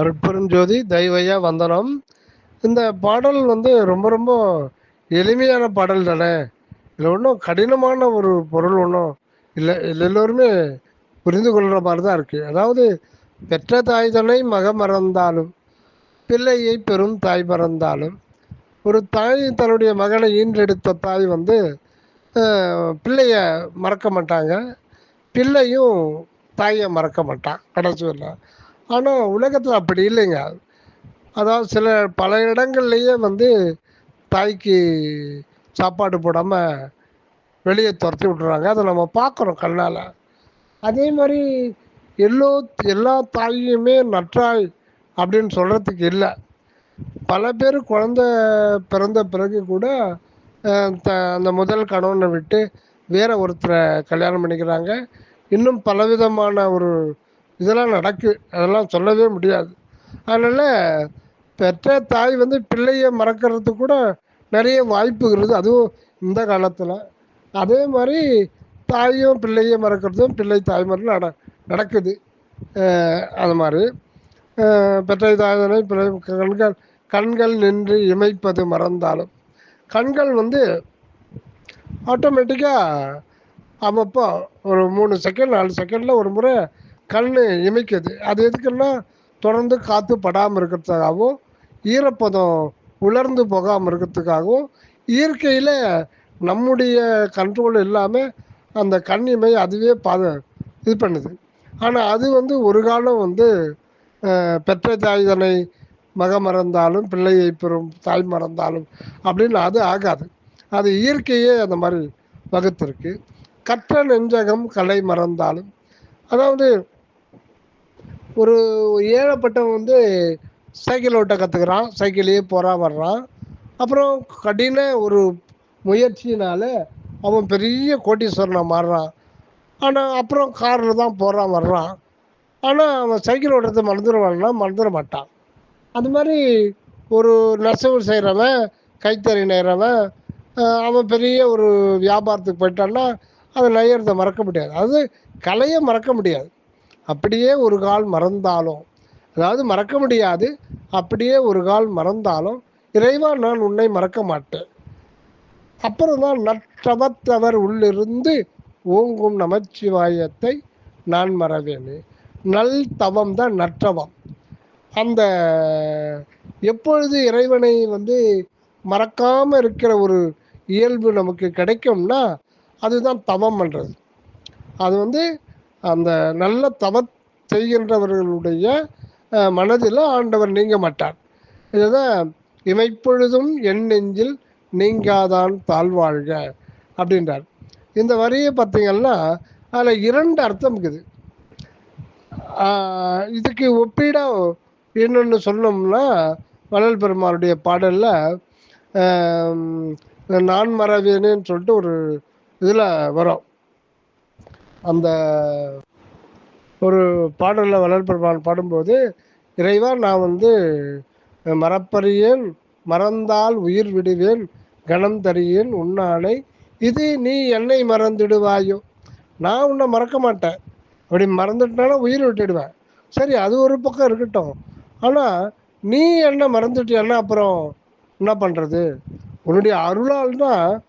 அருட்பெருஞ்சோதி தெய்வையா வந்தனம். இந்த பாடல் வந்து ரொம்ப ரொம்ப எளிமையான பாடல் தானே? இதில் ஒன்றும் கடினமான ஒரு பொருள் ஒன்றும் இல்லை எல்லோருமே புரிந்து கொள்கிற மாதிரி தான் இருக்குது அதாவது பெற்ற தாய் தன்னை மக மறந்தாலும் பிள்ளையை பெரும் தாய் மறந்தாலும் ஒரு தாய் தன்னுடைய மகனை ஈன்றெடுத்த தாய் வந்து பிள்ளைய மறக்க மாட்டாங்க. பிள்ளையும் தாயை மறக்க மாட்டான். கடைசி வரலாம் ஆனால் உலகத்தில் அப்படி இல்லைங்க. அதாவது சில பல இடங்கள்லையே வந்து தாய்க்கு சாப்பாடு போடாமல் வெளியே துரத்தி விட்டுறாங்க. அதை நம்ம பார்க்குறோம் கண்ணால். அதே மாதிரி எல்லோ எல்லா தாயுமே நற்றாய் அப்படின்னு சொல்கிறதுக்கு இல்லை. பல பேர் குழந்த பிறந்த பிறகு கூட த அந்த முதல் கணவனை விட்டு வேற ஒருத்தரை கல்யாணம் பண்ணிக்கிறாங்க. இன்னும் பலவிதமான ஒரு இதெல்லாம் நடக்கு அதெல்லாம் சொல்லவே முடியாது. அதனால் பெற்ற தாய் வந்து பிள்ளையை மறக்கிறது கூட நிறைய வாய்ப்பு இருக்குது அதுவும் இந்த காலத்தில். அதே மாதிரி தாயும் பிள்ளையை மறக்கிறதும் பிள்ளை தாய் தாய்மாரும் நட நடக்குது. அது மாதிரி. பெற்றை பெற்ற தாய்தனை பிள்ளை கண்கள் கண்கள் நின்று இமைப்பது மறந்தாலும். கண்கள் வந்து ஆட்டோமேட்டிக்காக அப்பப்போ ஒரு மூணு செகண்ட் நாலு செகண்டில் ஒரு முறை கண் இமைக்குது அது எதுக்குன்னா தொடர்ந்து காற்று படாமல் இருக்கிறதுக்காகவும் ஈரப்பதம் உலர்ந்து போகாமல் இருக்கிறதுக்காகவும் இயற்கையில் நம்முடைய கண்ட்ரோல் இல்லாமல் அந்த கண்ணிமை அதுவே பாத இது பண்ணுது. ஆனால் அது வந்து ஒரு காலம் வந்து பெற்ற தாய் தன்னை மக மறந்தாலும் பிள்ளையை பெறும் தாய் மறந்தாலும் அப்படின்னு அது ஆகாது. அது இயற்கையே அந்த மாதிரி வகுத்திருக்கு. கற்ற நெஞ்சகம் கலை மறந்தாலும் அதாவது ஒரு ஏழைப்பட்டவன் வந்து சைக்கிள் ஓட்ட கற்றுக்குறான் சைக்கிளையே போகிறான் வர்றான். அப்புறம் கடின ஒரு முயற்சியினால அவன் பெரிய கோட்டீஸ்வரனை மாறுறான். ஆனால் அப்புறம் காரில் தான் போகிறான் வர்றான். ஆனால் அவன் சைக்கிள் ஓட்டுறது மறந்துடுவான்னா மறந்துட மாட்டான். அது மாதிரி ஒரு நெசவு செய்கிறவன் கைத்தறி நெய்கிறவன் அவன் பெரிய ஒரு வியாபாரத்துக்கு போயிட்டான்னா அதை நெய்யறதை மறக்க முடியாது. அது கலையை மறக்க முடியாது. அப்படியே ஒரு கால் மறந்தாலும் அதாவது மறக்க முடியாது அப்படியே ஒரு கால் மறந்தாலும் இறைவா நான் உன்னை மறக்க மாட்டேன். அப்புறம் தான் நற்றவத்தவர் உள்ளிருந்து ஓங்கும் நமச்சிவாயத்தை நான் மறவேனே. நல் தவம் தான் நற்றவம். அந்த எப்பொழுது இறைவனை வந்து மறக்காம இருக்கிற ஒரு இயல்பு நமக்கு கிடைக்கும்னா அதுதான் தவம் பண்ணுறது அது வந்து அந்த நல்ல தவ செய்கின்றவர்களுடைய மனதில் ஆண்டவர் நீங்க மாட்டார். இதுதான் இமைப்பொழுதும் என் நெஞ்சில் நீங்காதான் தாழ்வாழ்க அப்படின்றார். இந்த வரியை பார்த்தீங்கன்னா அதில் இரண்டு அர்த்தம் இருக்குது. இதுக்கு ஒப்பீடா இன்னொன்று சொன்னோம்னா வள்ளல் பெருமாளுடைய பாடலில் நான் மறவேனேன்னு சொல்லிட்டு ஒரு இதில் வரும். அந்த ஒரு பாடலில் வள்ளல் பாடும்போது இறைவா நான் வந்து மறப்பறியேன் மறந்தால் உயிர் விடுவேன் கணம் தறியேன் உன்னாலை இது நீ என்னை மறந்துடுவாயோ? நான் உன்னை மறக்க மாட்டேன். அப்படி மறந்துட்டனால உயிர் விட்டுடுவேன். சரி அது ஒரு பக்கம் இருக்கட்டும். ஆனால் நீ என்ன மறந்துட்டியன்னா அப்புறம் என்ன பண்ணுறது உன்னுடைய அருளால் தான்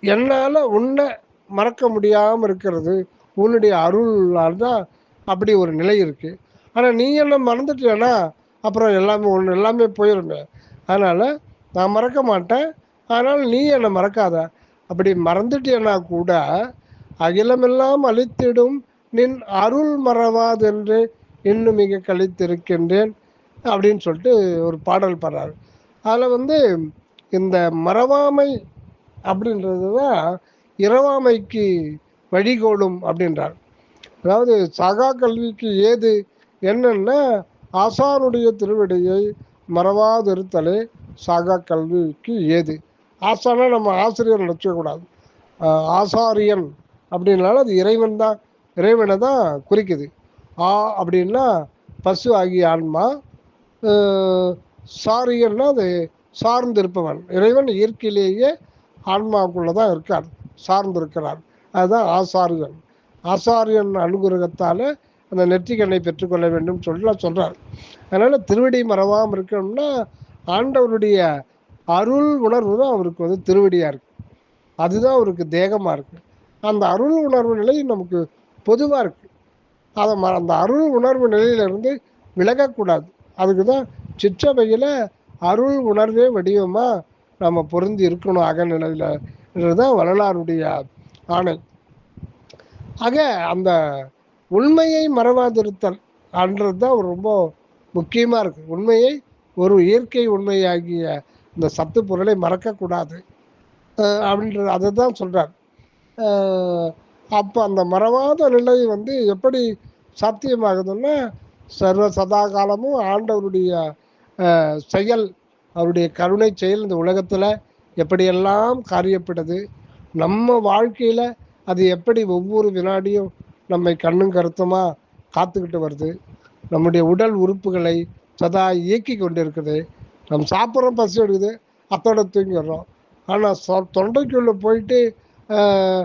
என்னால் உன்னை மறக்க முடியாமல் இருக்கிறது. உன்னுடைய அருளால் தான் அப்படி ஒரு நிலை இருக்குது ஆனால் நீ என்ன மறந்துட்டியன்னா அப்புறம் எல்லாமே ஒன்று எல்லாமே போயிருமே. அதனால் நான் மறக்க மாட்டேன். அதனால் நீ என்னை மறக்காத. அப்படி மறந்துட்டேன்னா கூட அகிலமெல்லாம் அழித்திடும் நின் அருள் மறவாதென்று இன்னும் மிக கழித்திருக்கின்றேன் அப்படின்னு சொல்லிட்டு ஒரு பாடல் பாடுறாரு. அதில் வந்து இந்த மறவாமை அப்படின்றது தான் இரவாமைக்கு வழிகோலும் அப்படின்றார். அதாவது சகா கல்விக்கு ஏது என்னன்னா ஆசானுடைய திருவிடையை மறவாதிருத்தலே சகா கல்விக்கு ஏது. ஆசானா நம்ம ஆசிரியர் நினச்சக்கூடாது ஆசாரியன் அப்படின்னால அது இறைவன் தான். இறைவனை தான் குறிக்குது. ஆ அப்படின்னா பசு ஆகிய ஆன்மா. சாரியன்னா அது சார்ந்திருப்பவன். இறைவன் இயற்கையிலேயே ஆன்மாவுக்குள்ளே தான் இருக்கார் சார்ந்திருக்கிறார். அதுதான் ஆசாரியன். ஆசாரியன் அனுகிரகத்தால் அந்த நெற்றிக்கண்ணை பெற்றுக்கொள்ள வேண்டும் சொல்லலாம் சொல்கிறார் அதனால் திருவடி மறவாமல் இருக்கணும்னா ஆண்டவருடைய அருள் உணர்வு தான் அவருக்கு வந்து திருவடியாக இருக்குது அதுதான் அவருக்கு தேகமாக இருக்குது அந்த அருள் உணர்வு நிலை நமக்கு பொதுவாக இருக்குது அதை ம- அந்த அருள் உணர்வு நிலையிலிருந்து விலகக்கூடாது. அதுக்கு தான் சிற்றவையில் அருள் உணர்வே வடிவமாக நம்ம பொருந்தி இருக்கணும் அகநிலையில். தான் வரலாறுடைய ஆணை ஆக அந்த உண்மையை மறவாதிருத்தல் அன்றது தான் ரொம்ப முக்கியமாக இருக்கு. உண்மையை ஒரு இயற்கை உண்மையாகிய இந்த சத்து பொருளை மறக்கக்கூடாது. அப்படின்றது அதை தான் சொல்கிறார் அப்போ அந்த மறவாத நிலை வந்து எப்படி சாத்தியமாகுதுன்னா சர்வ சதா காலமும் ஆண்டவருடைய செயல் அவருடைய கருணை செயல் இந்த உலகத்தில் எப்படியெல்லாம் காரியப்படுது நம்ம வாழ்க்கையில் அது எப்படி ஒவ்வொரு வினாடியும் நம்மை கண்ணும் கருத்துமாக காத்துக்கிட்டு வருது நம்முடைய உடல் உறுப்புகளை சதா இயக்கி கொண்டு இருக்குது நம்ம சாப்பிட்றோம் பசி எடுக்குது அத்தோட தூங்கிடுறோம். ஆனால் சொ தொண்டைக்குள்ளே போயிட்டு ஆஹ்,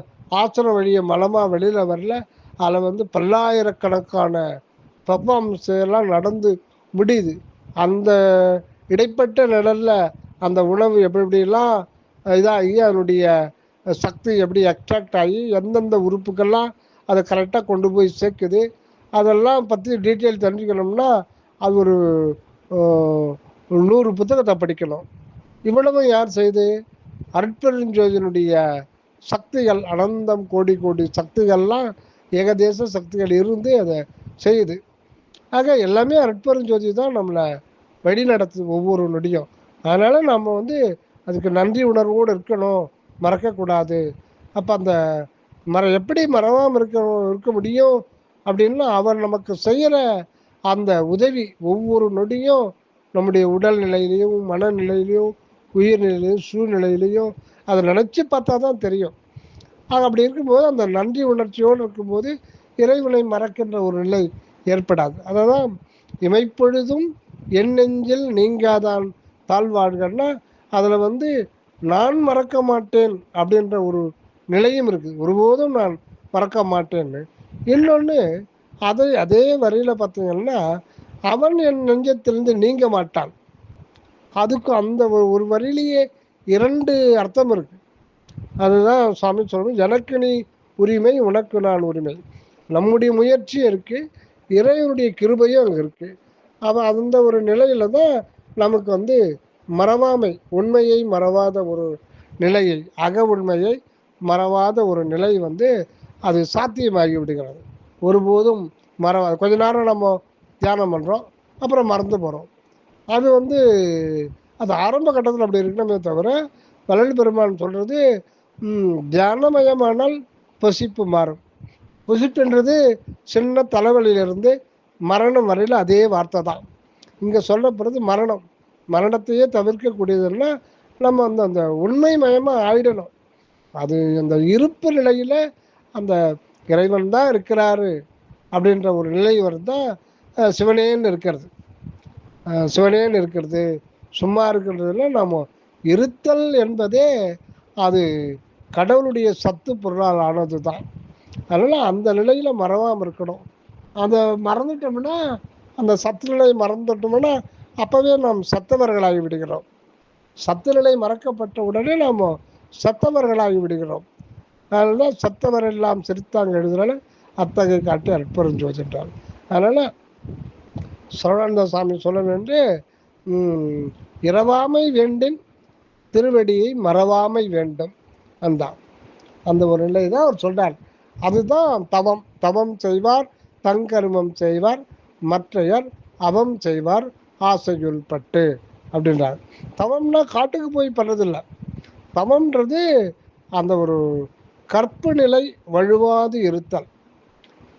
வழியை மலமாக வெளியில் வரல அதில் வந்து பல்லாயிரக்கணக்கான பர்ஃபார்மன்ஸ் எல்லாம் நடந்து முடியுது. அந்த இடைப்பட்ட நிழலில் அந்த உணவு எப்படி எப்படிலாம் இதாகி அதனுடைய சக்தி எப்படி எக்ஸ்ட்ராக்ட் ஆகி எந்தெந்த உறுப்புக்கெல்லாம் அதை கரெக்டாக கொண்டு போய் சேர்க்குது அதெல்லாம் பற்றி டீட்டெயில் தெரிஞ்சுக்கணும்னா அது ஒரு நூறு புத்தகத்தை படிக்கணும். இவ்வளவு யார் செய்து? அருட்பெருஞ்சோதியினுடைய சக்திகள் அனந்தம் கோடி கோடி சக்திகள்லாம் ஏகதேச சக்திகள் இருந்து அதை செய்யுது. ஆக எல்லாமே அருட்பெருஞ்சோதி தான் நம்மளை வழி நடத்துது ஒவ்வொரு நொடியும். அதனால் நம்ம வந்து அதுக்கு நன்றி உணர்வோடு இருக்கணும். மறக்கக்கூடாது. அப்போ அந்த மற எப்படி மறவாமல் இருக்க இருக்க முடியும் அப்படின்னா அவர் நமக்கு செய்கிற அந்த உதவி ஒவ்வொரு நொடியும் நம்முடைய உடல் நிலையிலையும் மனநிலையிலையும் உயிர்நிலையிலையும் சூழ்நிலையிலையும் அதை நினச்சி பார்த்தா தான் தெரியும். ஆக அப்படி இருக்கும்போது அந்த நன்றி உணர்ச்சியோடு இருக்கும்போது இறைவனை மறக்கின்ற ஒரு நிலை ஏற்படாது. அதை தான் இமைப்பொழுதும் என் நெஞ்சில் நீங்காதான் தாழ்வாழ்கன்னா அதில் வந்து நான் மறக்க மாட்டேன் அப்படின்ற ஒரு நிலையும் இருக்குது ஒருபோதும் நான் மறக்க மாட்டேன்னு. இன்னொன்று அதை அதே வரியில் பார்த்தீங்கன்னா அவன் என் நெஞ்சத்திலிருந்து நீங்க மாட்டான். அதுக்கு அந்த ஒரு ஒரு வரியிலேயே இரண்டு அர்த்தம் இருக்கு. அதுதான் சுவாமி சொல்லணும் எனக்கு நீ உரிமை உனக்கு நான் உரிமை. நம்முடைய முயற்சியும் இருக்கு இறைவனுடைய கிருபையும் அங்கே இருக்கு. அவன் அந்த ஒரு நிலையில தான் நமக்கு வந்து மறவாமை உண்மையை மறவாத ஒரு நிலையை அக உண்மையை மறவாத ஒரு நிலை வந்து அது சாத்தியமாகி விடுகிறது ஒருபோதும் மறவாது கொஞ்ச நேரம் நம்ம தியானம் பண்ணுறோம் அப்புறம் மறந்து போகிறோம் அது வந்து அது ஆரம்ப கட்டத்தில் அப்படி இருக்கணுமே தவிர வள்ளல் பெருமான் சொல்கிறது தியானமயமானால் பசிப்பு மாறும். பசிப்புன்றது சின்ன தலைவலியிலிருந்து மரணம் வரையில் அதே வார்த்தை தான். இங்கே சொல்லப்படுறது மரணம். மரணத்தையே தவிர்க்கக்கூடியதுன்னா நம்ம அந்த அந்த உண்மை மயமாக ஆயிடணும். அது அந்த இருப்பு நிலையில் அந்த இறைவன் தான் இருக்கிறாரு அப்படின்ற ஒரு நிலை வருதான் சிவனேன்னு இருக்கிறது. சிவனேன்னு இருக்கிறது. சும்மா இருக்கிறதுல நாம் இருத்தல் என்பதே அது கடவுளுடைய சத்து பொருளால் ஆனது தான் அதனால் அந்த நிலையில் மறவாமல் இருக்கணும். அதை மறந்துட்டோம்னா அந்த சத்துநிலை மறந்துட்டோம்னா அப்போவே நாம் சத்தவர்களாகி விடுகிறோம். சத்து நிலை மறக்கப்பட்ட உடனே நாம் சத்தவர்களாகி விடுகிறோம். அதனால தான் சத்தவர் எல்லாம் சிரித்தாங்க எழுதுனால அத்தகைய காட்டி அற்புதம் ஜோதின்றார் அதனால் சரவணந்த சாமி சொல்ல வேண்டு இரவாமை வேண்டின் திருவடியை மறவாமை வேண்டும். அந்தான் அந்த ஒரு நிலை தான் அவர் சொல்றார். அதுதான் தவம். தவம் செய்வார் தங்கருமம் செய்வார் மற்றையர் அவம் செய்வார் ஆசையுள் பட்டு அப்படின்றார். தவம்னா காட்டுக்கு போய் பண்ணுறதில்ல தவம்ன்றது அந்த ஒரு கற்பு நிலை வழுவாது இருத்தல்.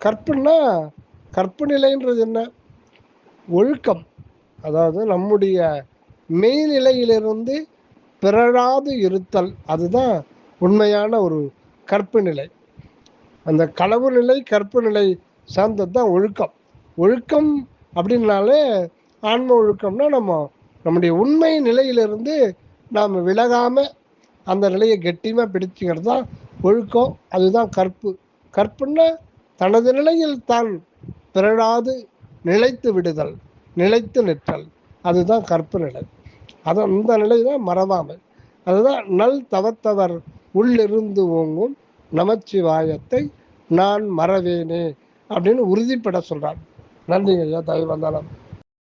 கற்புன்னா கற்பு நிலைன்றது என்ன? ஒழுக்கம். அதாவது நம்முடைய மெய்நிலையிலிருந்து பிறழாது இருத்தல். அதுதான் உண்மையான ஒரு கற்பு நிலை அந்த களவு நிலை கற்பு நிலை சார்ந்தது தான் ஒழுக்கம். ஒழுக்கம் அப்படின்னாலே ஆன்ம ஒழுக்கம்னா நம்ம நம்முடைய உண்மை நிலையிலிருந்து நாம் விலகாமல் அந்த நிலையை கெட்டியமாக பிடிச்சிக்கிறது தான் ஒழுக்கம். அதுதான் கற்பு. கற்புன்னா தனது நிலையில் தான் பிறழாது நிலைத்து விடுதல் நிலைத்து நிற்றல். அதுதான் கற்பு நிலை. அது அந்த நிலை தான் மறவாமல். அதுதான் நல் தவத்தவர் உள்ளிருந்து ஓங்கும் நமச்சிவாயத்தை நான் மறவேனே அப்படின்னு உறுதிப்பட சொல்கிறான் நன்றிங்க ஐயா. தயவு வந்தாலும்.